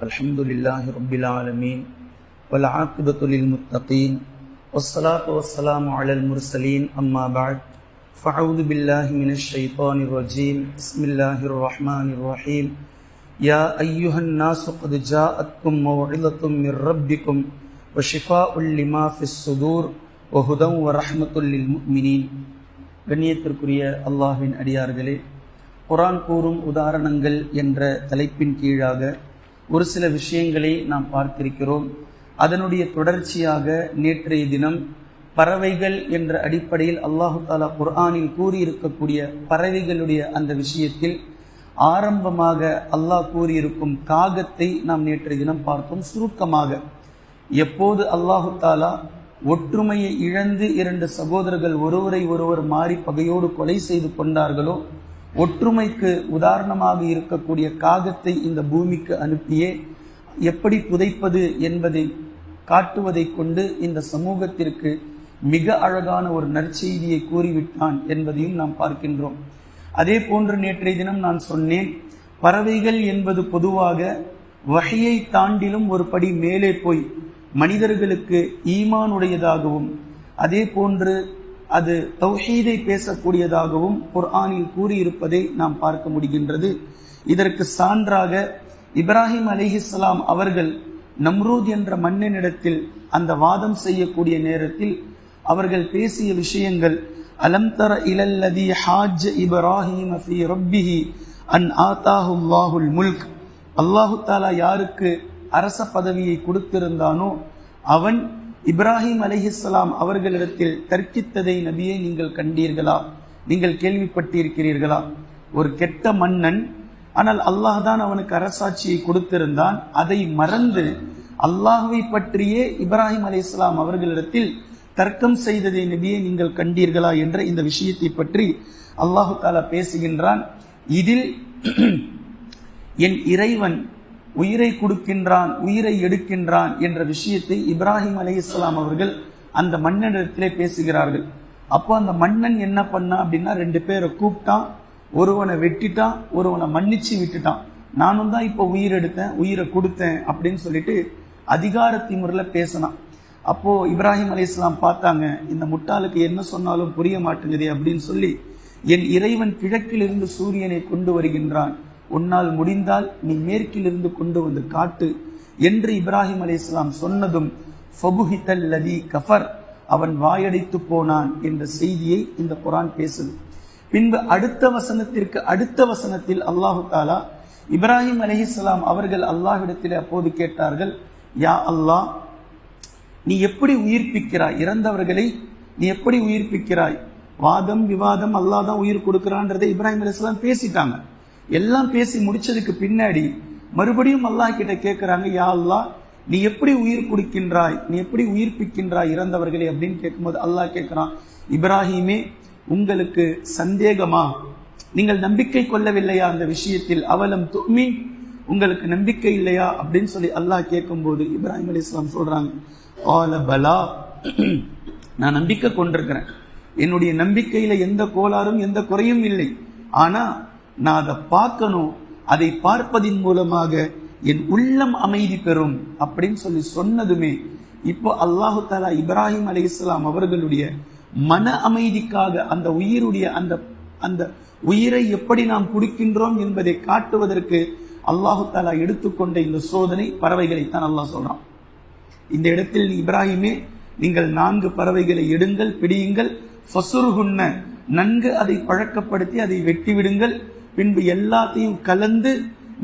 الحمد لله رب العالمين والعاقبة للمتقين والصلاة والسلام على المرسلين أما بعد فأعوذ بالله من الشيطان الرجيم بسم الله الرحمن الرحيم يا أيها الناس قد جاءتكم موعظة من ربكم وشفاء لما في الصدور وهدى ورحمة للمؤمنين கண்ணியத்திற்குரிய அல்லாஹ்வின் அடியார்களே குரான் கூறும் உதாரணங்கள் என்ற தலைப்பின் கீழாக ஒரு சில விஷயங்களை நாம் பார்த்திருக்கிறோம். அதனுடைய தொடர்ச்சியாக நேற்றைய தினம் பறவைகள் என்ற அடிப்படையில் அல்லாஹு தாலா குர்ஆனில் கூறியிருக்கக்கூடிய பறவைகளுடைய அந்த விஷயத்தில் ஆரம்பமாக அல்லாஹ் கூறியிருக்கும் காகத்தை நாம் நேற்றைய தினம் பார்த்தோம். சுருக்கமாக எப்போது அல்லாஹு தாலா ஒற்றுமையை இழந்து இரண்டு சகோதரர்கள் ஒருவரை ஒருவர் மாறி பகையோடு கொலை செய்து கொண்டார்களோ ஒற்றுமைக்கு உதாரணமாக இருக்கக்கூடிய காகத்தை இந்த பூமிக்கு அனுப்பியே எப்படி புதைப்பது என்பதை காட்டுவதை கொண்டு இந்த சமூகத்திற்கு மிக அழகான ஒரு நற்செய்தியை கூறிவிட்டான் என்பதையும் நாம் பார்க்கின்றோம். அதே போன்று நேற்றைய தினம் நான் சொன்னேன் பறவைகள் என்பது பொதுவாக வகையை தாண்டிலும் ஒரு படி மேலே போய் மனிதர்களுக்கு ஈமானுடையதாகவும் அதே போன்று அது தௌஹீதை பேசக்கூடியதாகவும் குர்ஆனில் கூறியிருப்பதை நாம் பார்க்க முடிகின்றது. இதற்கு சான்றாக இப்ராஹிம் அலிஹிஸ்லாம் அவர்கள் நம்ரூத் என்ற மன்னனிடத்தில் அந்த வாதம் செய்யக்கூடிய நேரத்தில் அவர்கள் பேசிய விஷயங்கள் அலம் தர இலல்லதி ஹாஜ் இப்ராஹிம் ஃபி ரப்பிஹி அன் ஆத்தாஹுல்லாஹுல் முல்க். அல்லாஹு தாலா யாருக்கு அரச பதவியை கொடுத்திருந்தானோ அவன் இப்ராஹிம் அலிஹிஸ்லாம் அவர்களிடத்தில் தர்க்கித்ததை நபியை நீங்கள் கண்டீர்களா? நீங்கள் கேள்விப்பட்டிருக்கிறீர்களா? ஒரு கெட்ட மன்னன் ஆனால் அல்லாஹ் தான் அவனுக்கு அரசாட்சியை கொடுத்திருந்தான். அதை மறந்து அல்லாஹுவை பற்றியே இப்ராஹிம் அலி இஸ்லாம் அவர்களிடத்தில் தர்க்கம் செய்ததை நபியை நீங்கள் கண்டீர்களா என்ற இந்த விஷயத்தை பற்றி அல்லாஹு தாலா பேசுகின்றான். இதில் என் இறைவன் உயிரை கொடுக்கின்றான் உயிரை எடுக்கின்றான் என்ற விஷயத்தை இப்ராஹிம் அலி இஸ்லாம் அவர்கள் அந்த மன்னனிடத்திலே பேசுகிறார்கள். அப்போ அந்த மன்னன் என்ன பண்ணா அப்படின்னா ரெண்டு பேரை கூப்பிட்டான் ஒருவனை வெட்டிட்டான் ஒருவனை மன்னிச்சு விட்டுட்டான். நானும் தான் இப்போ உயிர் எடுத்தேன் உயிரை கொடுத்தேன் அப்படின்னு சொல்லிட்டு அதிகாரத்தி முறையில் பேசினான். அப்போ இப்ராஹிம் அலி இஸ்லாம் பார்த்தாங்க இந்த முட்டாளுக்கு என்ன சொன்னாலும் புரிய மாட்டேங்குதே அப்படின்னு சொல்லி என் இறைவன் கிழக்கிலிருந்து சூரியனை கொண்டு வருகின்றான். உன்னால் முடிந்தால் நீ மேற்கிலிருந்து கொண்டு வந்து காட்டு. என்று இப்ராஹிம் அலி இஸ்லாம் சொன்னதும் ஃபபுஹித்தல்லதி கஃபர். அவன் வாயடைத்து போனான் என்ற செய்தியை இந்த குரான் பேசுது. பின்பு அடுத்த வசனத்திற்கு அடுத்த வசனத்தில் அல்லாஹு தாலா இப்ராஹிம் அலிஹிஸ்லாம் அவர்கள் அல்லாஹ்விடத்தில் அப்போது கேட்டார்கள் யா அல்லாஹ் நீ எப்படி உயிர்ப்பிக்கிறாய்? இறந்தவர்களை நீ எப்படி உயிர்ப்பிக்கிறாய்? வாதம் விவாதம் அல்லாஹ் தான் உயிர் கொடுக்கிறான்றதை இப்ராஹிம் அலிஸ்லாம் பேசிட்டாங்க. எல்லாம் பேசி முடிச்சதுக்கு பின்னாடி மறுபடியும் அல்லாஹ் கிட்ட கேட்கிறாங்க யா அல்லாஹ் நீ எப்படி உயிர் கொடுக்கின்றாய்? நீ எப்படி உயிர்ப்பிக்கின்றாய் இறந்தவர்களே? அப்படின்னு கேட்கும்போது அல்லாஹ் கேட்கிறான் இப்ராஹிமே உங்களுக்கு சந்தேகமா? நீங்கள் நம்பிக்கை கொள்ளவில்லையா அந்த விஷயத்தில்? அவலம் துமி உங்களுக்கு நம்பிக்கை இல்லையா? அப்படின்னு சொல்லி அல்லாஹ் கேட்கும்போது இப்ராஹிம் அலி இஸ்லாம் சொல்றாங்க ஆல பலா நான் நம்பிக்கை கொண்டிருக்கிறேன். என்னுடைய நம்பிக்கையில எந்த கோளாறும் எந்த குறையும் இல்லை. ஆனா நான் அதை பார்க்கணும் அதை பார்ப்பதின் மூலமாக என் உள்ளம் அமைதி பெறும் அப்படின்னு சொல்லி சொன்னதுமே இப்போ அல்லாஹு தாலா இப்ராஹிம் அலி இஸ்லாம் அவர்களுடைய மன அமைதிக்காக அந்த உயிருடைய அந்த அந்த உயிரை எப்படி நாம் குடிக்கின்றோம் என்பதை காட்டுவதற்கு அல்லாஹு தாலா எடுத்துக்கொண்ட இந்த சோதனை பறவைகளை தான் அல்லாஹ் சொல்றான். இந்த இடத்தில் இப்ராஹிமே நீங்கள் நான்கு பறவைகளை எடுங்கள் பிடியுங்கள் ஃபசுருகுன்ன நன்கு அதை பழக்கப்படுத்தி அதை வெட்டிவிடுங்கள் பின்பு எல்லாத்தையும் கலந்து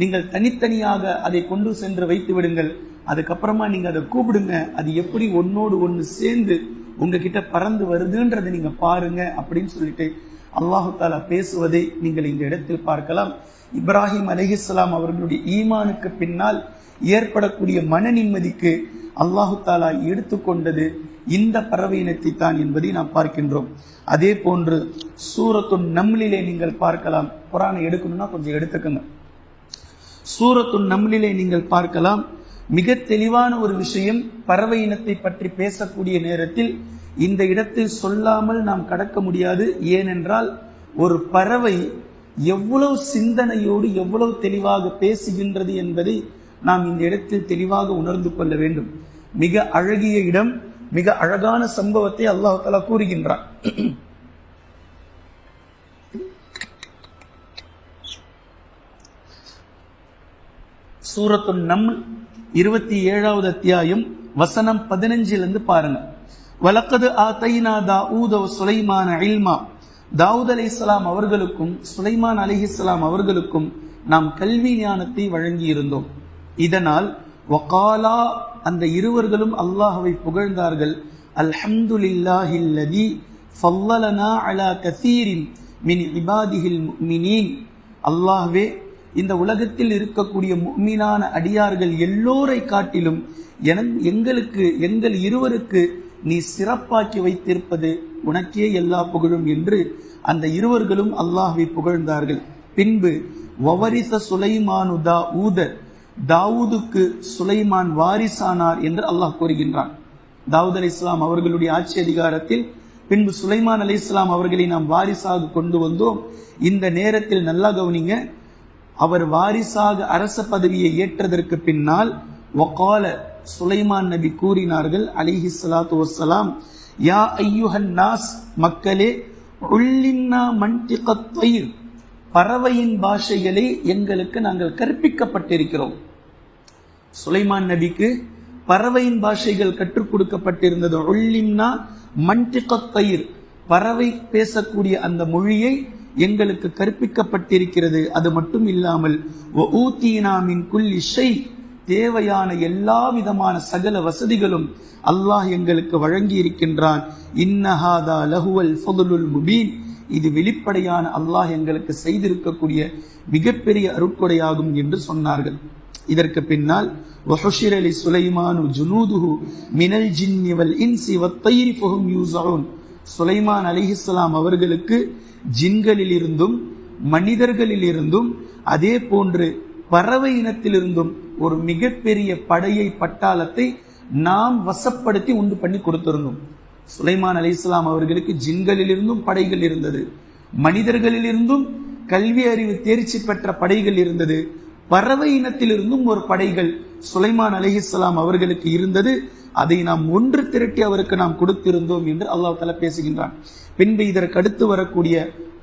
நீங்கள் தனித்தனியாக அதை கொண்டு சென்று வைத்து விடுங்கள். அதுக்கப்புறமா நீங்க அதை கூப்பிடுங்க. அது எப்படி ஒன்னோடு ஒன்று சேர்ந்து உங்ககிட்ட பறந்து வருதுன்றதை நீங்க பாருங்க அப்படின்னு சொல்லிட்டு அல்லாஹு தாலா பேசுவதை நீங்கள் இந்த இடத்தில் பார்க்கலாம். இப்ராஹிம் அலிஹிஸ்லாம் அவர்களுடைய ஈமானுக்கு பின்னால் ஏற்படக்கூடிய மன நிம்மதிக்கு அல்லாஹு தாலா எடுத்துக்கொண்டது இந்த பறவை இனத்தை தான் என்பதை நாம் பார்க்கின்றோம். அதே போன்று சூரத்துன் நம்லிலே நீங்கள் பார்க்கலாம். குரானை எடுக்கணும்னா கொஞ்சம் எடுத்துக்கங்க. சூரத்துன் நம்லிலே நீங்கள் பார்க்கலாம். மிக தெளிவான ஒரு விஷயம் பறவை இனத்தை பற்றி பேசக்கூடிய நேரத்தில் இந்த இடத்தில் சொல்லாமல் நாம் கடக்க முடியாது. ஏனென்றால் ஒரு பறவை எவ்வளவு சிந்தனையோடு எவ்வளவு தெளிவாக பேசுகின்றது என்பதை நாம் இந்த இடத்தில் தெளிவாக உணர்ந்து கொள்ள வேண்டும். மிக அழகிய இடம் மிக அழகான சம்பவத்தை அல்லாஹ் தலா கூறுகின்றான். சூரத்து நம் இருபத்தி ஏழாவது அத்தியாயம் வசனம் பதினஞ்சிலிருந்து பாருங்க. வலக்கது ஆத்தைனா தாவூத சுலைமான இல்மா. தாவூத் அலி இஸ்லாம் அவர்களுக்கும் சுலைமான் அலிஹிஸ்லாம் அவர்களுக்கும் நாம் கல்வி ஞானத்தை வழங்கி இருந்தோம் இதனால் வகாலா அந்த இருவர்களும் அல்லாஹவை புகழ்ந்தார்கள். அல்ஹம்துலில்லாஹில்லதி ஃபல்லலனா அலா கசீரின் மின் இபாதிஹில் மினீன் அல்லாஹ்வே இந்த உலகத்தில் இருக்கக்கூடிய மீனான அடியார்கள் எல்லோரை காட்டிலும் என எங்களுக்கு எங்கள் இருவருக்கு நீ சிறப்பாக்கி வைத்திருப்பது உனக்கே எல்லா புகழும் என்று அந்த இருவர்களும் அல்லாஹ்வை புகழ்ந்தார்கள். பின்பு வவரிச சுலைமானுதா ஊதர் தாவூதுக்கு சுலைமான் வாரிசானார் என்று அல்லாஹ் கூறுகின்றான். தாவூத் அலி இஸ்லாம் அவர்களுடைய ஆட்சி அதிகாரத்தில் பின்பு சுலைமான் அலி இஸ்லாம் அவர்களை நாம் வாரிசாக கொண்டு வந்தோம். இந்த நேரத்தில் நல்லா கவனிங்க அவர் வாரிசாக அரச பதவியை ஏற்றதற்கு பின்னால் வகால சுலைமான் நபி கூறினார்கள் அலிஹி சலாத்து வசலாம் யா ஐயுஹன் நாஸ் மக்களே உள்ளின்னா மன்டிகத்தயிர் பறவையின் பாஷைகளை எங்களுக்கு நாங்கள் கற்பிக்கப்பட்டிருக்கிறோம். சுலைமான் நபிக்கு பறவையின் பாஷைகள் கற்றுக் கொடுக்கப்பட்டிருந்தது. ஒல்லிம்னா மண்டிகத்தயிர் பறவை பேசக்கூடிய அந்த மொழியை எங்களுக்கு கற்பிக்கப்பட்டிருக்கிறது. அது மட்டும் இல்லாமல் ஊத்தீனாமின் குல் இசை தேவையான எல்லா விதமான சகல வசதிகளும் அல்லாஹ் எங்களுக்கு வழங்கி இருக்கின்றான் இன்னஹாதா லஹுவல் ஃபதுலுல் முபீன். இது வெளிப்படையான அல்லாஹ் எங்களுக்கு செய்திருக்கக்கூடிய மிகப்பெரிய அருட்கொடையாகும் என்று சொன்னார்கள். இதற்கு பின்னால் வஹுஷிர் அலி சுலைமானு ஜுனூதுஹு மினல் ஜின்னி இன்சி வத்தைரி ஃபஹும் யூஸவுன் சுலைமான் அலிஹிஸ்லாம் அவர்களுக்கு ஜின்களில் இருந்தும் மனிதர்களில் இருந்தும் அதே போன்று பறவை இனத்திலிருந்தும் ஒரு மிகப்பெரிய படையை பட்டாளத்தை நாம் வசப்படுத்தி உண்டு பண்ணி கொடுத்திருந்தோம். சுலைமான் அலி இஸ்லாம் அவர்களுக்கு ஜின்களிலிருந்தும் படைகள் இருந்தது. மனிதர்களிலிருந்தும் கல்வி அறிவு தேர்ச்சி பெற்ற படைகள் இருந்தது. பறவை இனத்திலிருந்தும் ஒரு படைகள் சுலைமான் அலி இஸ்லாம் அவர்களுக்கு இருந்தது. அதை நாம் ஒன்று திரட்டி அவருக்கு நாம் கொடுத்திருந்தோம் என்று அல்லாஹ் தலா பேசுகின்றான். பின்பு இதற்கு அடுத்து வரக்கூடிய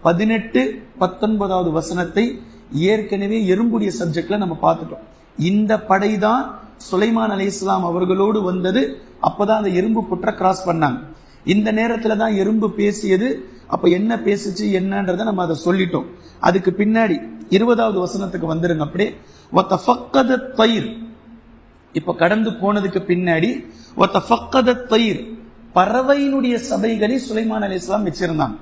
பதினெட்டு பத்தொன்பதாவது வசனத்தை ஏற்கனவே எறும்புடைய சப்ஜெக்ட்ல நம்ம பார்த்துட்டோம். இந்த படை தான் சுலைமான் அலி இஸ்லாம் அவர்களோடு வந்தது. அப்பதான் அந்த எறும்பு புற்ற கிராஸ் பண்ணாங்க. இந்த நேரத்துல தான் எறும்பு பேசியது அப்ப என்ன பேசுச்சு என்னன்றத நம்ம அதை சொல்லிட்டோம். அதுக்கு பின்னாடி இருபதாவது வசனத்துக்கு வந்துருங்க அப்படியே. ஒத்த ஃபக்கத தயிர் இப்ப கடந்து போனதுக்கு பின்னாடி ஒத்த ஃபக்கத தயிர் பறவையினுடைய சபைகளை சுலைமான் அலி இஸ்லாம் வச்சிருந்தாங்க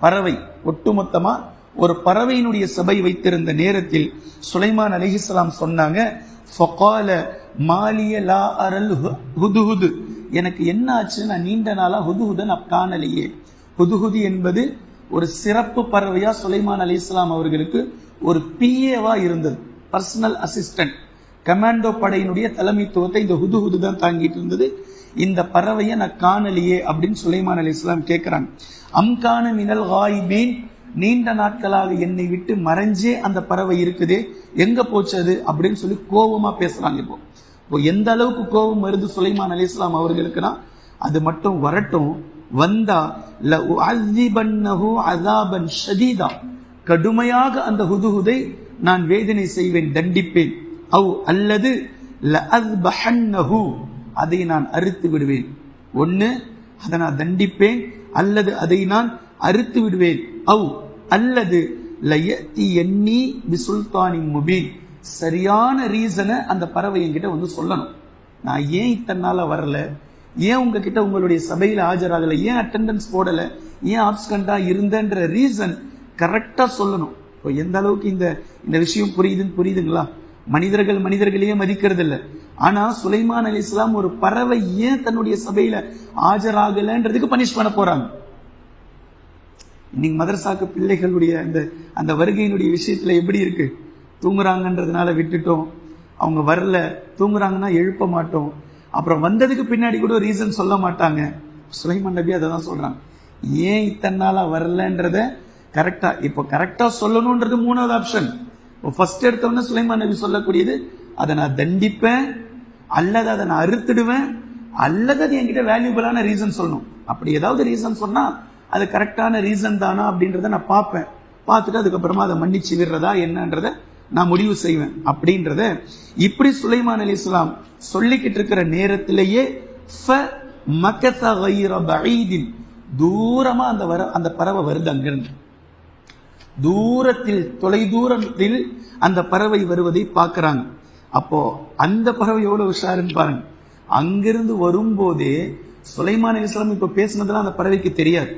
பறவை ஒட்டுமொத்தமா ஒரு பறவையினுடைய சபை வைத்திருந்த நேரத்தில் சுலைமான் அலிஹிஸ்லாம் சொன்னாங்க மாலிய லா அரல் ஹுது எனக்கு என்ன ஆச்சு நான் நீண்ட நாளா ஹுதுஹுத நான் காணலையே ஹுதுஹுது என்பது ஒரு சிறப்பு பறவையா சுலைமான் அலி இஸ்லாம் அவர்களுக்கு ஒரு பிஏவா இருந்தது. பர்சனல் அசிஸ்டன்ட் கமாண்டோ படையினுடைய தலைமைத்துவத்தை இந்த ஹுதுஹுது தான் தாங்கிட்டு இருந்தது. இந்த பறவையை நான் காணலையே அப்படின்னு சுலைமான் அலி இஸ்லாம் கேட்கிறாங்க அம்கான மினல் ஹாயிபீன் நீண்ட நாட்களாக என்னை விட்டு மறைஞ்சே அந்த பறவை இருக்குதே. எங்க போச்சது அப்படின்னு சொல்லி கோபமா பேசுறாங்க இப்போ. எந்த அளவுக்கு கோபம் வருது சுலைமான் அலி இஸ்லாம் அவர்களுக்குன்னா அது மட்டும் வரட்டும். வந்தா ல ஷதீதா. கடுமையாக அந்த ஹுதுஹுதை நான் வேதனை செய்வேன் தண்டிப்பேன். அவ் அல்லது அதை நான் அறுத்து விடுவேன். ஒன்னு அதை நான் தண்டிப்பேன் அல்லது அதை நான் அறுத்து விடுவேன். அவ் அல்லது லயத்தி எண்ணி பிசுல்தானின் முபீன். சரியான ரீசனை அந்த பறவை என்கிட்ட வந்து சொல்லணும். நான் ஏன் இத்தனை நாளா வரல? ஏன் உங்ககிட்ட உங்களுடைய சபையில் ஆஜராகலை? ஏன் அட்டெண்டன்ஸ் போடலை? ஏன் ஆப்ஸ்கண்டாக இருந்தன்ற ரீசன் கரெக்டாக சொல்லணும். இப்போ எந்த அளவுக்கு இந்த இந்த விஷயம் புரியுதுன்னு புரியுதுங்களா? மனிதர்கள் மனிதர்களையே மதிக்கிறது இல்லை ஆனால் சுலைமான் அலி இஸ்லாம் ஒரு பறவை ஏன் தன்னுடைய சபையில் ஆஜராகலைன்றதுக்கு பனிஷ் பண்ண போறாங்க? இன்னைக்கு மதரசாக்கு பிள்ளைகளுடைய அந்த அந்த வருகையினுடைய விஷயத்துல எப்படி இருக்குது தூங்குறாங்கன்றதுனால விட்டுட்டோம். அவங்க வரல. தூங்குறாங்கன்னா எழுப்ப மாட்டோம். அப்புறம் வந்ததுக்கு பின்னாடி கூட ரீசன் சொல்ல மாட்டாங்க. சுலைமான் நபி அதை தான் சொல்கிறாங்க ஏன் இத்தனை நாளாக வரலன்றத கரெக்டாக இப்போ கரெக்டாக சொல்லணுன்றது மூணாவது ஆப்ஷன் ஃபர்ஸ்ட் எடுத்தவொடனே சுலைமான் நபி சொல்லக்கூடியது அதை நான் தண்டிப்பேன். அல்லது அதை நான் அறுத்துடுவேன். அல்லது அது என்கிட்ட வேல்யூபிளான ரீசன் சொல்லணும். அப்படி ஏதாவது ரீசன் சொன்னால் அது கரெக்டான ரீசன் தானா அப்படின்றத நான் பார்ப்பேன். பார்த்துட்டு அதுக்கப்புறமா அதை மன்னிச்சு விடுறதா என்னன்றத நான் முடிவு செய்வேன். அப்படின்றத இப்படி சுலைமான் அலி இஸ்லாம் சொல்லிக்கிட்டு இருக்கிற நேரத்திலேயே தூரமா அந்த வர அந்த பறவை வருது அங்கிருந்து. தூரத்தில் தொலை தூரத்தில் அந்த பறவை வருவதை பார்க்கறாங்க. அப்போ அந்த பறவை எவ்வளவு உஷாருன்னு பாருங்க. அங்கிருந்து வரும்போதே சுலைமான் இஸ்லாம் இப்ப பேசுனதெல்லாம் அந்த பறவைக்கு தெரியாது.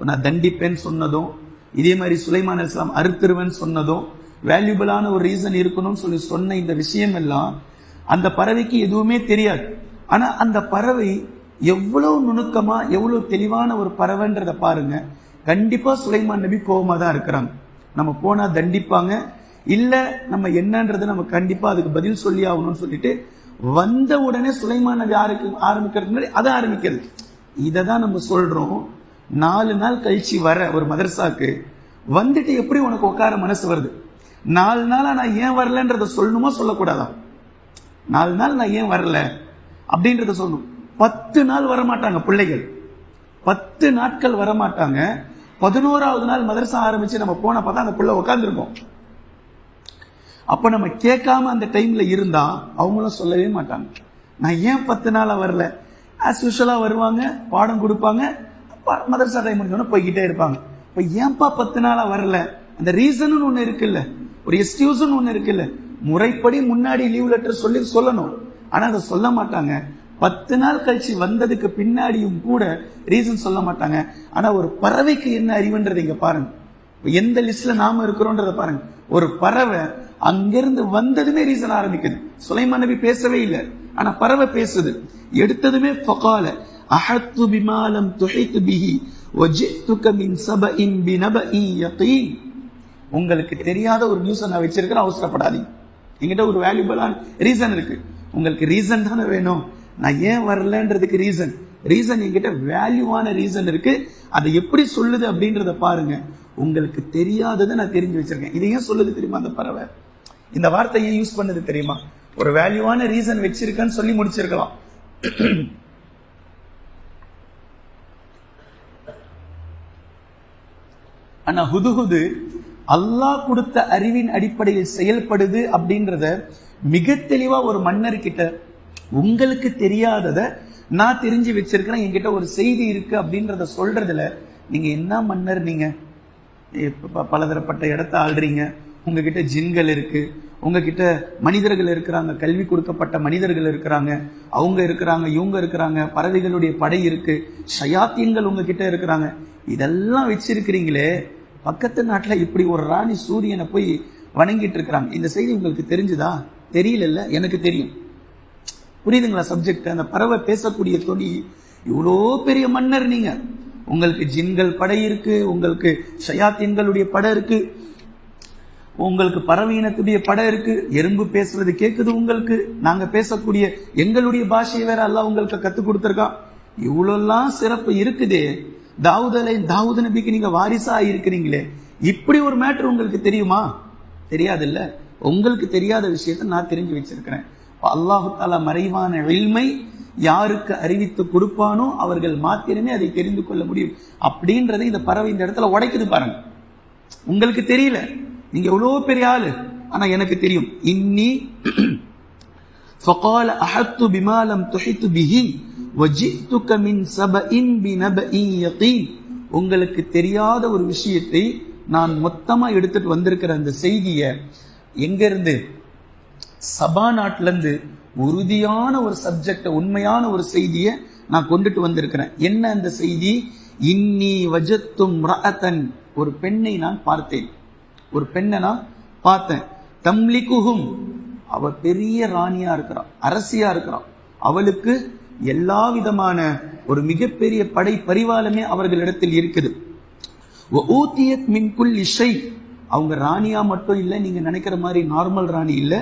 நான் தண்டிப்பேன்னு சொன்னதும் இதே மாதிரி சுலைமான் இஸ்லாம் அறுத்துருவேன்னு சொன்னதும் வேல்யூபிளான ஒரு ரீசன் இருக்கணும்னு சொல்லி சொன்ன இந்த விஷயம் எல்லாம் அந்த பறவைக்கு எதுவுமே தெரியாது. ஆனா அந்த பறவை எவ்வளவு நுணுக்கமா எவ்வளவு தெளிவான ஒரு பறவைன்றத பாருங்க. கண்டிப்பா சுலைமான் நபி கோபமாக தான் இருக்கிறாங்க. நம்ம போனா தண்டிப்பாங்க. இல்ல நம்ம என்னன்றது நம்ம கண்டிப்பா அதுக்கு பதில் சொல்லி ஆகணும்னு சொல்லிட்டு வந்த உடனே சுலைமான் நபி ஆரம்பி ஆரம்பிக்கிறதுக்கு முன்னாடி அதை ஆரம்பிக்கிறது. இதை தான் நம்ம சொல்றோம். நாலு நாள் கழிச்சு வர ஒரு மதரசாக்கு வந்துட்டு எப்படி உனக்கு உட்கார மனசு வருது? நாலு நாளா நான் ஏன் வரலன்றத சொல்லணுமா சொல்லக்கூடாதா? நாலு நாள் நான் ஏன் வரல? அப்படின்றத சொல்லணும். பத்து நாள் வரமாட்டாங்க பிள்ளைகள். பத்து நாட்கள் வரமாட்டாங்க. பதினோராவது நாள் மதரசா ஆரம்பிச்சு நம்ம போன பார்த்தா அந்த பிள்ளை உட்காந்துருக்கோம் அப்ப நம்ம கேட்காம அந்த டைம்ல இருந்தா அவங்களும் சொல்லவே மாட்டாங்க. நான் ஏன் பத்து நாளா வரல? ஆஸ் யூஷுவலா வருவாங்க பாடம் கொடுப்பாங்க மதரசா டைம் முடிஞ்சோன்னு போய்கிட்டே இருப்பாங்க. இப்ப ஏன்பா பத்து நாளா வரல? அந்த ரீசனுன்னு ஒண்ணு இருக்குல்ல. ஒரு எக்ஸ்கியூஸ்னு ஒன்று இருக்குல்ல. முறைப்படி முன்னாடி லீவ் லெட்டர் சொல்லி சொல்லணும். ஆனால் அதை சொல்ல மாட்டாங்க. பத்து நாள் கழிச்சு வந்ததுக்கு பின்னாடியும் கூட ரீசன் சொல்ல மாட்டாங்க. ஆனால் ஒரு பறவைக்கு என்ன அறிவுன்றது இங்கே பாருங்க. எந்த லிஸ்ட்ல நாம இருக்கிறோன்றத பாருங்க. ஒரு பறவை அங்கிருந்து வந்ததுமே ரீசன் ஆரம்பிக்குது. சுலைமான் நபி பேசவே இல்லை. ஆனா பறவை பேசுது. எடுத்ததுமே ஃபகால அஹத்து பிமாலம் துஹைத்து பிஹி வஜித்துக மின் சபஇன் பினபஇ யகீன். உங்களுக்கு தெரியாத ஒரு நியூஸ் நான் வச்சிருக்கிறேன் அவசரப்படாதீங்க. என்கிட்ட ஒரு வேல்யூபிளான ரீசன் இருக்கு. உங்களுக்கு ரீசன் தானே வேணும். நான் ஏன் வரலன்றதுக்கு ரீசன் ரீசன் என்கிட்ட வேல்யூவான ரீசன் இருக்கு. அதை எப்படி சொல்லுது அப்படின்றத பாருங்க. உங்களுக்கு தெரியாததை நான் தெரிஞ்சு வச்சிருக்கேன். இதை ஏன் சொல்லுது தெரியுமா அந்த பறவை? இந்த வார்த்தையை யூஸ் பண்ணது தெரியுமா? ஒரு வேல்யூவான ரீசன் வச்சிருக்கேன்னு சொல்லி முடிச்சிருக்கலாம். ஆனா ஹுது அல்லாஹ் கொடுத்த அறிவின் அடிப்படையில் செயல்படுது அப்படின்றத மிக தெளிவா ஒரு மன்னர் கிட்ட உங்களுக்கு தெரியாதத நான் தெரிஞ்சு வச்சிருக்கிறேன். என்கிட்ட ஒரு செய்தி இருக்கு அப்படின்றத சொல்றதுல நீங்க என்ன மன்னர் நீங்க? ப- பலதரப்பட்ட இடத்த ஆள்றீங்க. உங்ககிட்ட ஜின்கள் இருக்கு. உங்ககிட்ட மனிதர்கள் இருக்கிறாங்க. கல்வி கொடுக்கப்பட்ட மனிதர்கள் இருக்கிறாங்க. அவங்க இருக்கிறாங்க. இவங்க இருக்கிறாங்க. பறவைகளுடைய படை இருக்கு. ஷயாத்தியங்கள் உங்ககிட்ட இருக்கிறாங்க. இதெல்லாம் வச்சிருக்கிறீங்களே பக்கத்து நாட்டில் இப்படி ஒரு ராணி சூரியனை போய் வணங்கிட்டு இருக்கிறாங்க இந்த செய்தி உங்களுக்கு தெரிஞ்சுதா? தெரியல எனக்கு தெரியும். புரியுதுங்களா சப்ஜெக்ட் அந்த பறவை பேசக்கூடிய தொடி இவ்வளோ பெரிய மன்னர் நீங்க. உங்களுக்கு ஜின்கள் படை இருக்கு உங்களுக்கு ஷயாத்தீன்களுடைய படை இருக்கு உங்களுக்கு பறவையினத்துடைய படம் இருக்கு எறும்பு பேசுறது கேட்குது உங்களுக்கு. நாங்க பேசக்கூடிய எங்களுடைய பாஷையை வேற எல்லாம் உங்களுக்கு கத்து கொடுத்துருக்கான். இவ்வளோலாம் சிறப்பு இருக்குதே. தாவூதலை அலை தாவூத் நபிக்கு நீங்கள் வாரிசாக இருக்கிறீங்களே இப்படி ஒரு மேட்ரு உங்களுக்கு தெரியுமா? தெரியாது இல்லை உங்களுக்கு தெரியாத விஷயத்தை நான் தெரிஞ்சு வச்சிருக்கிறேன். அல்லாஹு தாலா மறைவான எழ்மை யாருக்கு அறிவித்து கொடுப்பானோ அவர்கள் மாத்திரமே அதை தெரிந்து கொள்ள முடியும். அப்படின்றத இந்த பறவை இந்த இடத்துல உடைக்குது பாருங்க. உங்களுக்கு தெரியல. நீங்க எவ்வளோ பெரிய ஆளு. ஆனா எனக்கு தெரியும். இன்னி ஃபகால அஹத்து பிமாலம் துஹித்து பிஹின் உங்களுக்கு தெரியாத ஒரு விஷயத்தை நான் மொத்தமா எடுத்துட்டு வந்திருக்கிற அந்த செய்திய எங்கிருந்து? சபா நாட்டுல இருந்து உறுதியான ஒரு சப்ஜெக்ட உண்மையான ஒரு செய்திய நான் கொண்டுட்டு வந்திருக்கிறேன். என்ன அந்த செய்தி? இன்னி வஜத்தும் ரஅத்தன் ஒரு பெண்ணை நான் பார்த்தேன். ஒரு பெண்ணை நான் பார்த்தேன். தம்லிகுஹும். அவ பெரிய ராணியா இருக்கிறான் அரசியா இருக்கிறான் அவளுக்கு எல்லா விதமான ஒரு மிகப்பெரிய படை பரிவாலமே அவர்களிடத்தில் இருக்குது. ஊத்தியத் மின் இசை அவங்க ராணியா மட்டும் இல்லை நீங்க நினைக்கிற மாதிரி நார்மல் ராணி இல்லை.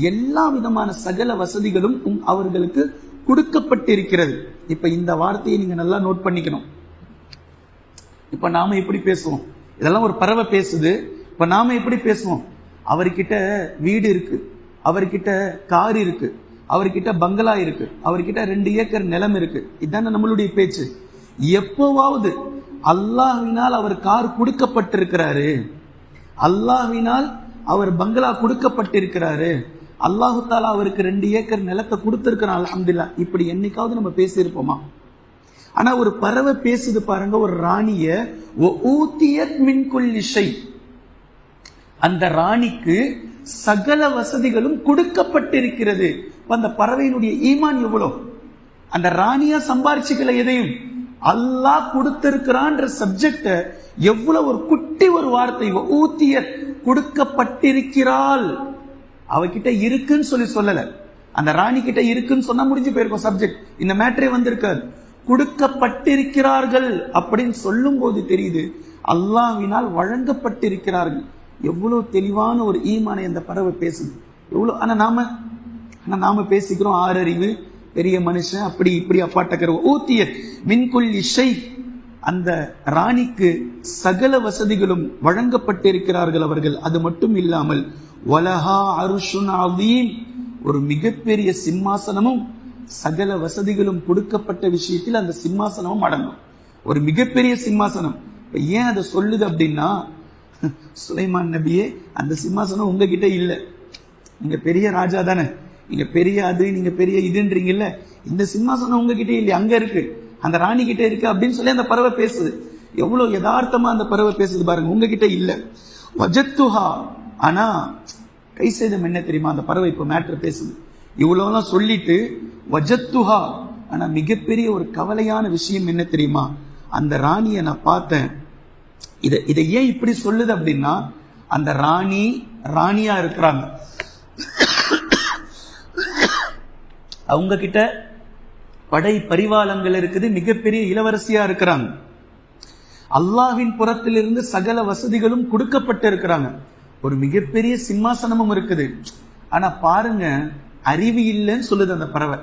எல்லா விதமான சகல வசதிகளும் உம் அவர்களுக்கு கொடுக்கப்பட்டிருக்கிறது. இப்ப இந்த வார்த்தையை நீங்க நல்லா நோட் பண்ணிக்கணும். இப்ப நாம எப்படி பேசுவோம்? இதெல்லாம் ஒரு பறவை பேசுது. இப்ப நாம எப்படி பேசுவோம்? அவர்கிட்ட வீடு இருக்கு. அவர்கிட்ட கார் இருக்கு. அவர்கிட்ட பங்களா இருக்கு. அவர்கிட்ட ரெண்டு ஏக்கர் நிலம் இருக்கு. இதுதானே நம்மளுடைய பேச்சு. எப்போவாவது அல்லாஹினால் அவர் கார் கொடுக்கப்பட்டிருக்கிறாரு. அல்லாஹினால் அவர் பங்களா கொடுக்கப்பட்டிருக்கிறாரு. அல்லாஹு தாலா அவருக்கு ரெண்டு ஏக்கர் நிலத்தை கொடுத்திருக்கிறான். அல்ஹம்துலில்லா. இப்படி என்னைக்காவது நம்ம பேசியிருப்போமா? ஆனா ஒரு பறவை பேசுது பாருங்க ஒரு ராணிய ஊத்தியத் மின் அந்த ராணிக்கு சகல வசதிகளும் கொடுக்கப்பட்டிருக்கிறது. அந்த பறவையினுடைய ஈமான் எவ்வளோ? அந்த ராணியா சம்பாரிச்சுக்கல எதையும்? அல்லாஹ் கொடுத்திருக்கிறான்ற சப்ஜெக்ட எவ்வளவு ஒரு குட்டி ஒரு வார்த்தை ஊத்திய கொடுக்கப்பட்டிருக்கிறாள். அவகிட்ட இருக்குன்னு சொல்லி சொல்லல. அந்த ராணி கிட்ட இருக்குன்னு சொன்னா முடிஞ்சு போயிருக்கும் சப்ஜெக்ட் இந்த மேட்ரே வந்திருக்காது. கொடுக்கப்பட்டிருக்கிறார்கள் அப்படின்னு சொல்லும் போது தெரியுது அல்லாவினால் வழங்கப்பட்டிருக்கிறார்கள். எவ்வளவு தெளிவான ஒரு ஈமானை அந்த பறவை பேசுது. எவ்வளவு ஆனா நாம ஆனால் நாம பேசிக்கிறோம் ஆறறிவு பெரிய மனுஷன் அப்படி இப்படி அப்பாட்டக்கிற ஊத்திய மின்குல் இசை அந்த ராணிக்கு சகல வசதிகளும் வழங்கப்பட்டிருக்கிறார்கள் அவர்கள். அது மட்டும் இல்லாமல் வலஹா அருஷுன் ஒரு மிகப்பெரிய சிம்மாசனமும் சகல வசதிகளும் கொடுக்கப்பட்ட விஷயத்தில் அந்த சிம்மாசனமும் அடங்கும். ஒரு மிகப்பெரிய சிம்மாசனம். ஏன் அதை சொல்லுது அப்படின்னா சுலைமான் நபியே அந்த சிம்மாசனம் உங்ககிட்ட இல்லை. நீங்க பெரிய ராஜா தானே. நீங்க பெரிய அது நீங்க பெரிய இதுன்றீங்கல்ல? இந்த சிம்மாசனம் உங்ககிட்ட இல்லையா அங்க இருக்கு. அந்த ராணி கிட்ட இருக்கு அப்படின்னு சொல்லி அந்த பறவை பேசுது. எவ்வளவு யதார்த்தமா அந்த பறவை பேசுது பாருங்க உங்ககிட்ட இல்ல. வஜத்துஹா. ஆனா கை சேதம் என்ன தெரியுமா? அந்த பறவை இப்ப மேட்ரு பேசுது. இவ்வளவுலாம் சொல்லிட்டு வஜத்துஹா. ஆனா மிகப்பெரிய ஒரு கவலையான விஷயம் என்ன தெரியுமா? அந்த ராணியை நான் பார்த்தேன். இதை இதை ஏன் இப்படி சொல்லுது அப்படின்னா அந்த ராணி ராணியா இருக்கிறாங்க. அவங்க கிட்ட படை பரிவாளங்கள் இருக்குது மிகப்பெரிய இளவரசியா இருக்கிறாங்க. அல்லாஹ்வின் புறத்திலிருந்து சகல வசதிகளும் கொடுக்கப்பட்டு இருக்கிறாங்க. ஒரு மிகப்பெரிய சிம்மாசனமும் இருக்குது. ஆனா பாருங்க அறிவு இல்லைன்னு சொல்லுது அந்த பறவை.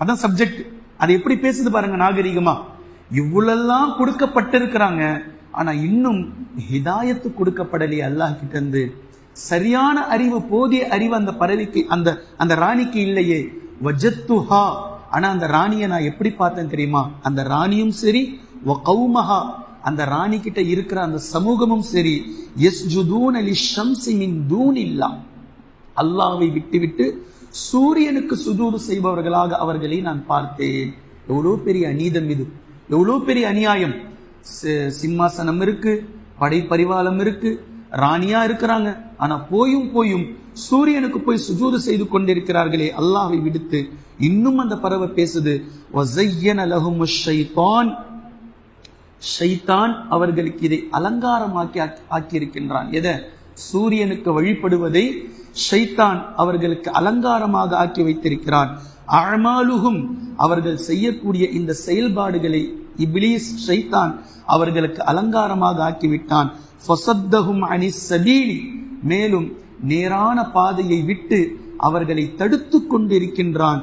அதான் சப்ஜெக்ட் அது எப்படி பேசுது பாருங்க நாகரிகமா. இவ்வளெல்லாம் கொடுக்கப்பட்டிருக்கிறாங்க. ஆனா இன்னும் ஹிதாயத்து கொடுக்கப்படலையே அல்லாஹ் கிட்ட இருந்து சரியான அறிவு போதிய அறிவு அந்த பறவைக்கு அந்த அந்த ராணிக்கு இல்லையே. வஜத்துஹா. ஆனா அந்த ராணியை நான் எப்படி பார்த்தேன் தெரியுமா? அந்த ராணியும் சரி வ கௌமஹா. அந்த ராணி கிட்ட இருக்கிற அந்த சமூகமும் சரி. எஸ் ஜுதூன் அலி ஷம்சி மின் தூன் இல்லா அல்லாவை விட்டுவிட்டு சூரியனுக்கு சுதூறு செய்பவர்களாக அவர்களை நான் பார்த்தேன். எவ்வளோ பெரிய அநீதம் இது. எவ்வளோ பெரிய அநியாயம். சிம்மாசனம் இருக்கு படை பரிவாளம் இருக்கு ராணியா இருக்கிறாங்க. ஆனா போயும் போயும் சூரியனுக்கு போய் சுஜூது செய்து கொண்டிருக்கிறார்களே அல்லாவை விடுத்து. இன்னும் அந்த பறவை பேசுது ஷைத்தான். அவர்களுக்கு இதை அலங்காரமாக்கி ஆக்கி- ஆக்கியிருக்கின்றான். எதை? சூரியனுக்கு வழிபடுவதை ஷைத்தான் அவர்களுக்கு அலங்காரமாக ஆக்கி வைத்திருக்கிறான். அழமாலுகும் அவர்கள் செய்யக்கூடிய இந்த செயல்பாடுகளை இப்லீஸ் ஷைத்தான் அவர்களுக்கு அலங்காரமாக ஆக்கிவிட்டான் மேலும் நேரான பாதையை விட்டு அவர்களை தடுத்து கொண்டிருக்கின்றான்.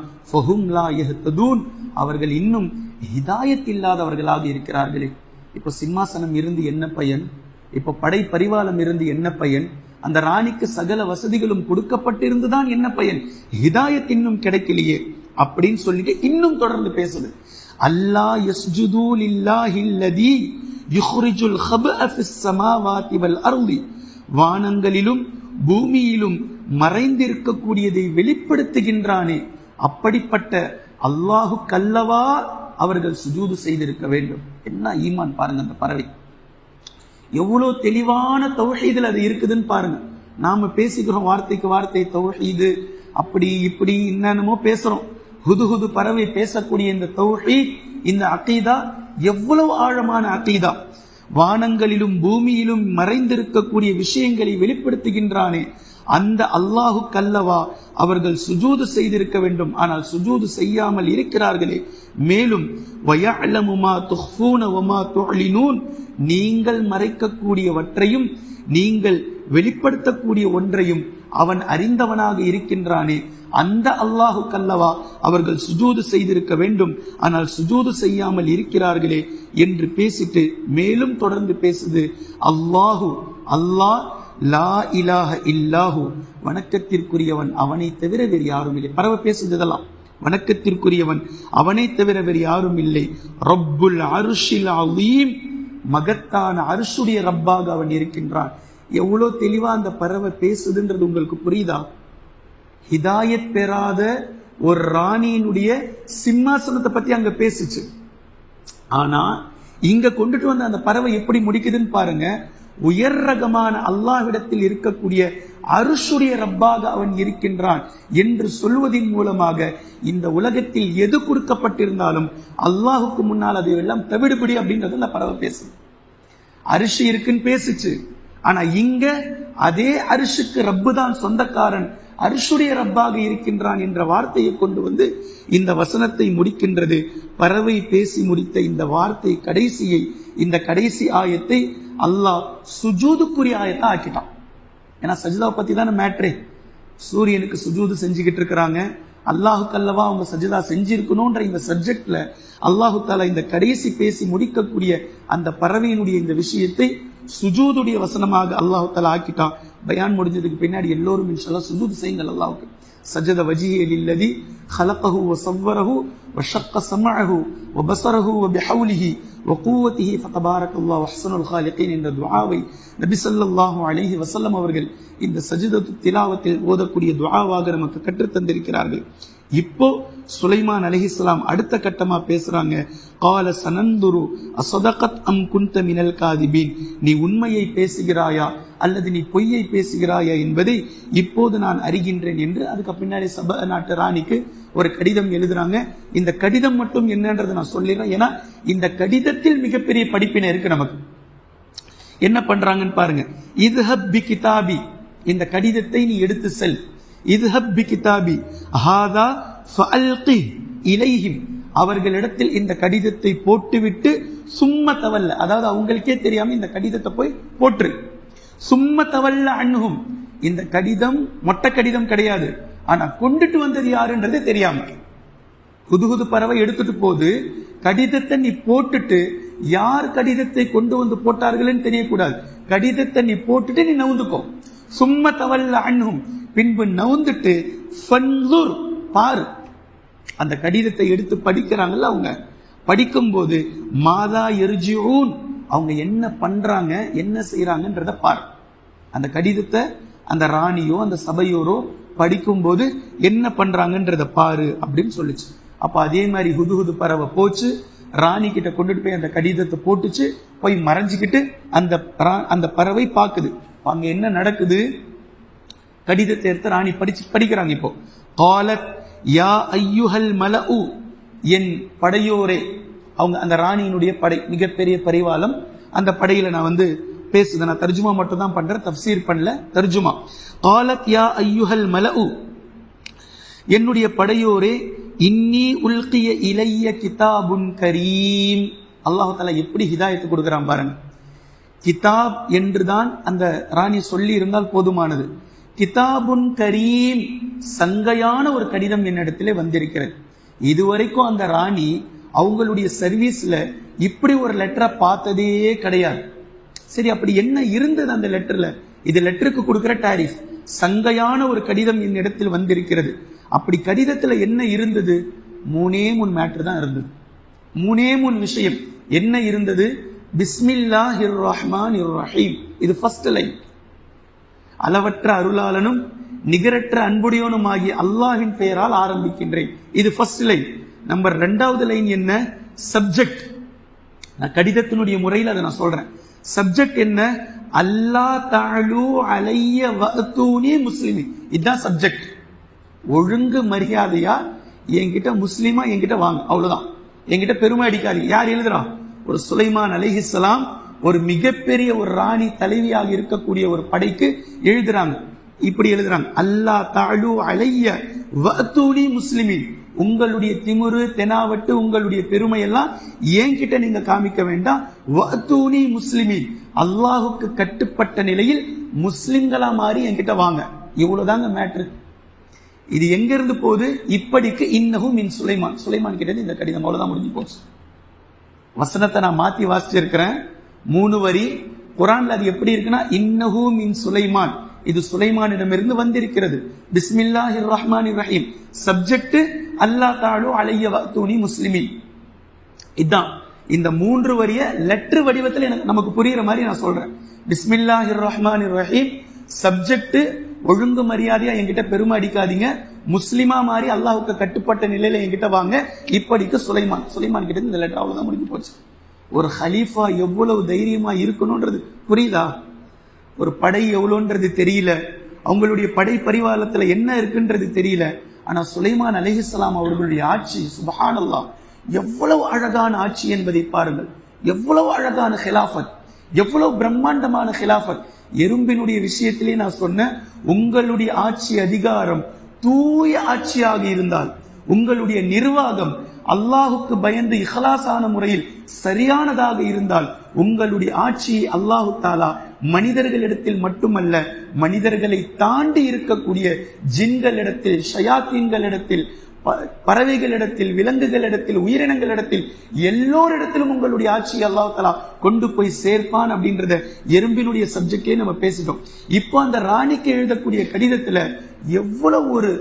அவர்கள் இன்னும் ஹிதாயத் இல்லாதவர்களாக இருக்கிறார்களே. இப்போ சிம்மாசனம் இருந்து என்ன பயன்? இப்போ படை பரிவாளம் இருந்து என்ன பயன்? அந்த ராணிக்கு சகல வசதிகளும் கொடுக்கப்பட்டிருந்துதான் என்ன பயன்? ஹிதாயத் இன்னும் கிடைக்கலையே. அப்படின்னு சொல்லிட்டு இன்னும் தொடர்ந்து பேசுது. அல்லாஹ் யஸ்ஜுது லில்லாஹி யுஹ்ரிஜுல் ஹபஅ ஃபிஸ் ஸமாவாதி வல் அருளி வானங்களிலும் பூமியிலும் மறைந்திருக்கக்கூடியதை வெளிப்படுத்துகின்றானே. அப்படிப்பட்ட அல்லாஹு கல்லவா அவர்கள் சுஜூது செய்திருக்க வேண்டும். என்ன ஈமான் பாருங்க அந்த பறவை. எவ்வளவு தெளிவான தௌஹீதில் அது இருக்குதுன்னு பாருங்க. நாம பேசிக்கிறோம் வார்த்தைக்கு வார்த்தை தௌஹீது அப்படி இப்படி என்னென்னமோ பேசுறோம். ஹுதுஹுது பறவை பேசக்கூடிய இந்த தௌஹீத் இந்த அகீதா எவ்வளவு ஆழமான அகீதா. வானங்களிலும் பூமியிலும் மறைந்திருக்கக்கூடிய விஷயங்களை வெளிப்படுத்துகின்றானே. அந்த அல்லாஹு கல்லவா அவர்கள் சுஜூது செய்திருக்க வேண்டும். ஆனால் சுஜூது செய்யாமல் இருக்கிறார்களே. மேலும் நீங்கள் மறைக்கக்கூடியவற்றையும் நீங்கள் வெளிப்படுத்தக்கூடிய ஒன்றையும் அவன் அறிந்தவனாக இருக்கின்றானே. அந்த அல்லாஹு கல்லவா அவர்கள் சுஜூது செய்திருக்க வேண்டும். ஆனால் சுஜூது செய்யாமல் இருக்கிறார்களே என்று பேசிட்டு மேலும் தொடர்ந்து பேசுது. அல்லாஹு அல்லாஹ் லா இலாஹ இல்லாஹு. வணக்கத்திற்குரியவன் அவனை தவிர வேறு யாரும் இல்லை. பரவ பேசுதெல்லாம். வணக்கத்திற்குரியவன் அவனை தவிர வேறு யாரும் இல்லை. ரப்புல் அருஷில் அலீம் மகத்தான அரிசுடைய ரப்பாக அவன் இருக்கின்றான். எவ்வளோ தெளிவா அந்த பறவை பேசுதுன்றது உங்களுக்கு புரியுதா? ஹிதாயத் பெறாத ஒரு ராணியினுடைய சிம்மாசனத்தை பத்தி அங்க பேசுச்சு. ஆனா இங்க கொண்டுட்டு வந்த அந்த பறவை எப்படி முடிக்குதுன்னு பாருங்க. உயர் ரகமான அல்லாஹ்விடத்தில் இருக்கக்கூடிய அருஷுடைய ரப்பாக அவன் இருக்கின்றான் என்று சொல்வதின் மூலமாக இந்த உலகத்தில் எது கொடுக்கப்பட்டிருந்தாலும் அல்லாஹுக்கு முன்னால் அதை எல்லாம் தவிடுபடி அப்படின்றது அந்த பறவை பேசுது. அரிசி இருக்குன்னு பேசுச்சு. ஆனா இங்க அதே அரிசுக்கு ரப்பு தான் சொந்தக்காரன். அரிசுடைய ரப்பாக இருக்கின்றான் என்ற வார்த்தையை கொண்டு வந்து இந்த வசனத்தை முடிக்கின்றது. பறவை பேசி முடித்த இந்த வார்த்தை கடைசியை இந்த கடைசி ஆயத்தை அல்லாஹ் சுஜூதுக்குரிய ஆயத்தை ஆக்கிட்டான். ஏன்னா சஜிதாவை பத்தி தானே மேட்ரே. சூரியனுக்கு சுஜூது செஞ்சுக்கிட்டு இருக்கிறாங்க. அல்லாஹுக்கு அல்லவா அவங்க சஜிதா செஞ்சிருக்கணும்ன்ற இந்த சப்ஜெக்ட்ல அல்லாஹு தாலா இந்த கடைசி பேசி முடிக்கக்கூடிய அந்த பறவையினுடைய இந்த விஷயத்தை சுஜூதுடைய வசனமாக அல்லாஹு தாலா ஆக்கிட்டான் பயான் முடிஞ்சதுக்கு பின்னாடி எல்லோரும் இன்ஷால்லா சுஜூது செய்யுங்கள் அல்லாஹுக்கு சஜத வஜிஹே லில்லதி خلقه وصوره وشق سمعه وبصره وبحوله وقوته فتبارك الله احسن الخالقين என்ற துஆவை நபி ஸல்லல்லாஹு அலைஹி வஸல்லம் அவர்கள் இந்த சஜிதத்து திலாவத்தில் ஓதக்கூடிய துஆவாக நமக்கு கற்றுத் தந்திருக்கிறார்கள் இப்போ சுலைமான் அலைஹிஸ்ஸலாம் அடுத்த கட்டமா பேசுறாங்க. கால சனந்துரு அசதகத் அம் குந்த மினல் காதிபீன். நீ உண்மையை பேசுகிறாயா அல்லது நீ பொய்யை பேசுகிறாயா என்பதை இப்போது நான் அறிகின்றேன் என்று அதுக்கு பின்னாடி சப நாட்டு ராணிக்கு ஒரு கடிதம் எழுதுறாங்க. இந்த கடிதம் மட்டும் என்னன்றதை நான் சொல்லிடுறேன். ஏன்னா இந்த கடிதத்தில் மிகப்பெரிய படிப்பினை இருக்கு நமக்கு. என்ன பண்றாங்கன்னு பாருங்க. இது ஹப்பி கிதாபி. இந்த கடிதத்தை நீ எடுத்து செல். இது ஹப்பி கிதாபி. ஹாதா இலைஹிம். அவர்களிடத்தில் இந்த கடிதத்தை போட்டுவிட்டு சும்ம தவல்ல. அதாவது அவங்களுக்கே தெரியாம இந்த கடிதத்தை போய் போட்டுரு. சும்ம தவல்ல அண்ணுகும் இந்த கடிதம் மொட்டை கடிதம் கிடையாது. ஆனா கொண்டுட்டு வந்தது யாருன்றது தெரியாம. புதுகுது பறவை எடுத்துட்டு போது கடிதத்தை நீ போட்டுட்டு யார் கடிதத்தை கொண்டு வந்து போட்டார்கள்னு தெரியக்கூடாது. கடிதத்தை நீ போட்டுட்டு நீ நவுந்துக்கோ. சும்ம தவல்ல அண்ணும் பின்பு நவுந்துட்டு பாரு. அந்த கடிதத்தை எடுத்து படிக்கிறாங்கல்ல அவங்க. படிக்கும்போது மாதா எரிஜியூன் அவங்க என்ன பண்றாங்க என்ன செய்யறாங்கன்றத பாரு. அந்த கடிதத்தை அந்த ராணியோ அந்த சபையோரோ படிக்கும்போது என்ன பண்றாங்கன்றத பாரு அப்படின்னு சொல்லிச்சு. அப்ப அதே மாதிரி ஹுதுஹுது பறவை போச்சு. ராணி கிட்ட கொண்டுட்டு போய் அந்த கடிதத்தை போட்டுச்சு. போய் மறைஞ்சிக்கிட்டு அந்த ரா- அந்த பறவை பார்க்குது அங்க என்ன நடக்குது? கடிதத்தை எடுத்து ராணி படிச்சு படிக்கிறாங்க இப்போ. காலத் யா ஐயுஹல் மலஉ என் படையோரே. அவங்க அந்த ராணியினுடைய படை மிகப்பெரிய பரிவாளம். அந்த படையில நான் வந்து பேசுது. நான் தர்ஜுமா மட்டும் தான் பண்றேன் தப்சீர் பண்ணல தர்ஜுமா. காலத் யா ஐயுஹல் மலஉ என்னுடைய படையோரே இன்னி உல்கிய இளைய கிதாபுன் கரீம். அல்லாஹ் தஆலா எப்படி ஹிதாயத்து கொடுக்குறான் பாருங்க. கிதாப் என்றுதான் அந்த ராணி சொல்லி இருந்தால் போதுமானது. கிதாபுன் கரீம் சங்கையான ஒரு கடிதம் என்னிடத்துல வந்திருக்கிறது. இதுவரைக்கும் அந்த ராணி அவங்களுடைய சர்வீஸ்ல இப்படி ஒரு லெட்டரை பார்த்ததே கிடையாது. சரி அப்படி என்ன இருந்தது அந்த லெட்டர்ல இது லெட்டருக்கு கொடுக்கிற டாரிஃப் சங்கையான ஒரு கடிதம் என்னிடத்தில் வந்திருக்கிறது. அப்படி கடிதத்துல என்ன இருந்தது? மூணே மூணு மேட்டர் தான் இருந்தது. மூணே மூணு விஷயம். என்ன இருந்தது? பிஸ்மில்லாஹிர் ரஹ்மான் ரஹீம் இது ஃபர்ஸ்ட் லைன் அளவற்ற அருளாளனும் நிகரற்ற அன்புடையோனும் ஆகிய அல்லாஹின் பெயரால் ஆரம்பிக்கின்றேன். இது ஃபர்ஸ்ட் லைன் நம்பர் ரெண்டாவது லைன் என்ன? சப்ஜெக்ட் நான் கடிதத்தினுடைய முறையில் அதை நான் சொல்றேன். சப்ஜெக்ட் என்ன? அல்லா தாழு அலைய வஅத்தூனி முஸ்லிமி. இதுதான் சப்ஜெக்ட் ஒழுங்கு மரியாதையா என்கிட்ட முஸ்லீமா என்கிட்ட வாங்க. அவ்வளவுதான். என்கிட்ட பெருமை அடிக்காது யார் எழுதுறா? ஒரு சுலைமான் அலைஹிஸ்ஸலாம் ஒரு மிகப்பெரிய ஒரு ராணி தலைவியாக இருக்கக்கூடிய ஒரு படைக்கு எழுதுறாங்க. இப்படி எழுதுறாங்க. அல்லா தாழு அலைய வத்தூனி முஸ்லிமின். உங்களுடைய திமிரு தெனாவட்டு உங்களுடைய பெருமை எல்லாம் என்கிட்ட நீங்க காமிக்க வேண்டாம். வத்தூனி முஸ்லிமின். அல்லாஹுக்கு கட்டுப்பட்ட நிலையில் முஸ்லிம்களா மாறி என்கிட்ட வாங்க. இவ்வளவுதாங்க மேட்ரு இது எங்க இருந்து போகுது? இப்படிக்கு இன்னகும் மின் சுலைமான். சுலைமான் கிட்ட இந்த கடிதம் அவ்வளவுதான் முடிஞ்சு போச்சு. வசனத்தை நான் மாத்தி வாசிச்சிருக்கிறேன். மூணு வரி. குரான்ல அது எப்படி இருக்குன்னா இன்னஹூ மின் சுலைமான். இது சுலைமானிடமிருந்து வந்திருக்கிறது. பிஸ்மில்லாஹிர் ரஹ்மான் ரஹீம். சப்ஜெக்ட் அல்லா தாலு அலைய வத்தூனி முஸ்லிமின். இதான். இந்த மூன்று வரிய லெட்டர் வடிவத்தில் எனக்கு நமக்கு புரியுற மாதிரி நான் சொல்றேன். பிஸ்மில்லாஹிர் ரஹ்மான் ரஹீம். சப்ஜெக்ட் ஒழுங்கு மரியாதையா என்கிட்ட பெருமை அடிக்காதீங்க. முஸ்லிமா மாதிரி அல்லாஹுக்கு கட்டுப்பட்ட நிலையில என்கிட்ட வாங்க. இப்படிக்கு சுலைமான். சுலைமான் கிட்ட இந்த லெட்டர் அவ்வளவுதான் முடிஞ்சு போச்சு. ஒரு ஹலீஃபா எவ்வளவு தைரியமா இருக்கணும்ன்றது புரியுதா? ஒரு படை எவ்வளோன்றது தெரியல. அவங்களுடைய படை பரிவாரத்தில் என்ன இருக்குன்றது தெரியல. ஆனால் சுலைமான் அலிஹிஸ்லாம் அவர்களுடைய ஆட்சி சுபஹானல்லா எவ்வளவு அழகான ஆட்சி என்பதை பாருங்கள். எவ்வளவு அழகான ஹிலாஃபத் எவ்வளவு பிரம்மாண்டமான ஹிலாஃபத் எறும்பினுடைய விஷயத்திலே நான் சொன்னேன் உங்களுடைய ஆட்சி அதிகாரம் தூய ஆட்சியாக இருந்தால் உங்களுடைய நிர்வாகம் அல்லாஹுக்கு பயந்து இஹலாசான முறையில் சரியானதாக இருந்தால் உங்களுடைய ஆட்சியை அல்லாஹு தாலா மனிதர்களிடத்தில் மட்டுமல்ல மனிதர்களை தாண்டி இருக்கக்கூடிய ஜின்களிடத்தில் ஷயாத்தீன்களிடத்தில் பறவைகளிடத்தில் விலங்குகளிடத்தில் உயிரினங்களிடத்தில் எல்லோரிடத்திலும் உங்களுடைய ஆட்சி அல்லாஹ் தலா கொண்டு போய் சேர்ப்பான் அப்படின்றத எறும்பினுடைய சப்ஜெக்டே நம்ம பேசிட்டோம். இப்போ அந்த ராணிக்கு எழுதக்கூடிய கடிதத்துல எவ்வளவு ஒரு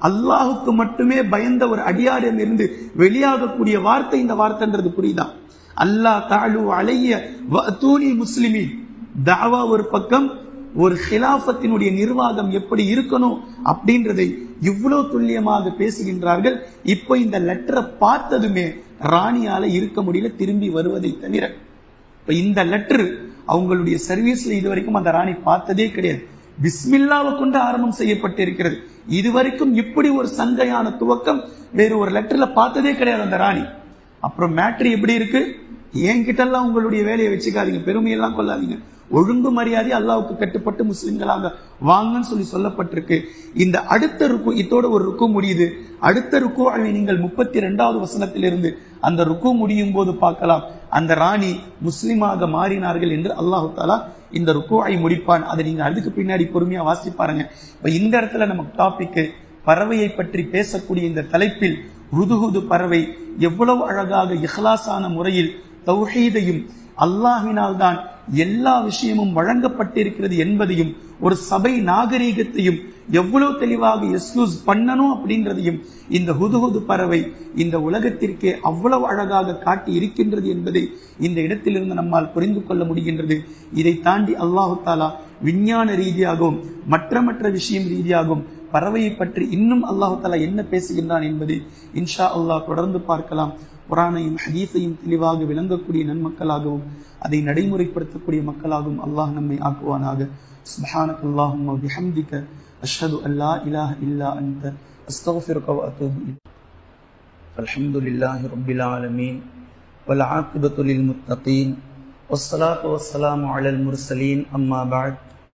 அல்லாஹுக்கு மட்டுமே பயந்த ஒரு அடியாரிடம் இருந்து வெளியாகக்கூடிய வார்த்தை இந்த வார்த்தைன்றது புரியுதா? அல்லாஹ் தாழு அலைய தூணி முஸ்லிமி தாவா ஒரு பக்கம் ஒரு ஹிலாஃபத்தினுடைய நிர்வாகம் எப்படி இருக்கணும் அப்படின்றதை இவ்வளவு துல்லியமாக பேசுகின்றார்கள். இப்போ இந்த லெட்டரை பார்த்ததுமே ராணியால இருக்க முடியல திரும்பி வருவதை தவிர. இப்ப இந்த லெட்டர் அவங்களுடைய சர்வீஸ்ல இது வரைக்கும் அந்த ராணி பார்த்ததே கிடையாது. பிஸ்மில்லாவை கொண்டு ஆரம்பம் செய்யப்பட்டிருக்கிறது. இதுவரைக்கும் இப்படி ஒரு சங்கையான துவக்கம் வேறு ஒரு லெட்டர்ல பார்த்ததே கிடையாது அந்த ராணி. அப்புறம் மேட்ரி எப்படி இருக்கு? என்கிட்ட எல்லாம் உங்களுடைய வேலையை வச்சுக்காதீங்க. பெருமையெல்லாம் கொள்ளாதீங்க. ஒழுங்கு மரியாதை அல்லாவுக்கு கட்டுப்பட்டு முஸ்லிம்களாக வாங்கன்னு சொல்லி சொல்லப்பட்டிருக்கு. இந்த அடுத்த ருக்கு இதோட ஒரு ருக்கு முடியுது. அடுத்த ருக்கு நீங்கள் முப்பத்தி ரெண்டாவது வசனத்திலிருந்து அந்த ருக்கு முடியும் போது பார்க்கலாம். அந்த ராணி முஸ்லிமாக மாறினார்கள் என்று அல்லாஹு தாலா இந்த ருக்குவை முடிப்பான். அதை நீங்க அதுக்கு பின்னாடி பொறுமையா வாசி பாருங்க. இப்ப இந்த இடத்துல நமக்கு டாபிக் பறவையை பற்றி பேசக்கூடிய இந்த தலைப்பில் ருதுகுது பறவை எவ்வளவு அழகாக இஹ்லாசான முறையில் தௌஹீதையும் அல்லாஹினால் தான் எல்லா விஷயமும் வழங்கப்பட்டிருக்கிறது என்பதையும் ஒரு சபை நாகரீகத்தையும் எவ்வளவு தெளிவாக எஸ்யூஸ் பண்ணணும் அப்படின்றதையும் இந்த ஹுதுஹுது பறவை இந்த உலகத்திற்கே அவ்வளவு அழகாக காட்டி இருக்கின்றது என்பதை இந்த இடத்திலிருந்து நம்மால் புரிந்து கொள்ள முடிகின்றது. இதை தாண்டி அல்லாஹு தாலா விஞ்ஞான ரீதியாகவும் மற்ற மற்ற விஷயம் ரீதியாகவும் பறவையை பற்றி இன்னும் அல்லாஹு தாலா என்ன பேசுகின்றான் என்பதை இன்ஷா அல்லாஹ் தொடர்ந்து பார்க்கலாம். குரானையும் ஹதீஸையும் தெளிவாக விளங்கக்கூடிய நன்மக்களாகவும் அதை நடைமுறைப்படுத்தக்கூடிய மக்களாகவும் அல்லாஹ் நம்மை ஆக்குவானாக சுபஹானக் அல்லாஹும் பிஹம்திக அஷ்ஹது அல்லா இலாஹ இல்லா அன்த அஸ்தக்ஃபிருக வ அத்தூபு இலைக் الحمد لله رب العالمين والعاقبة للمتقين والصلاة والسلام على المرسلين أما بعد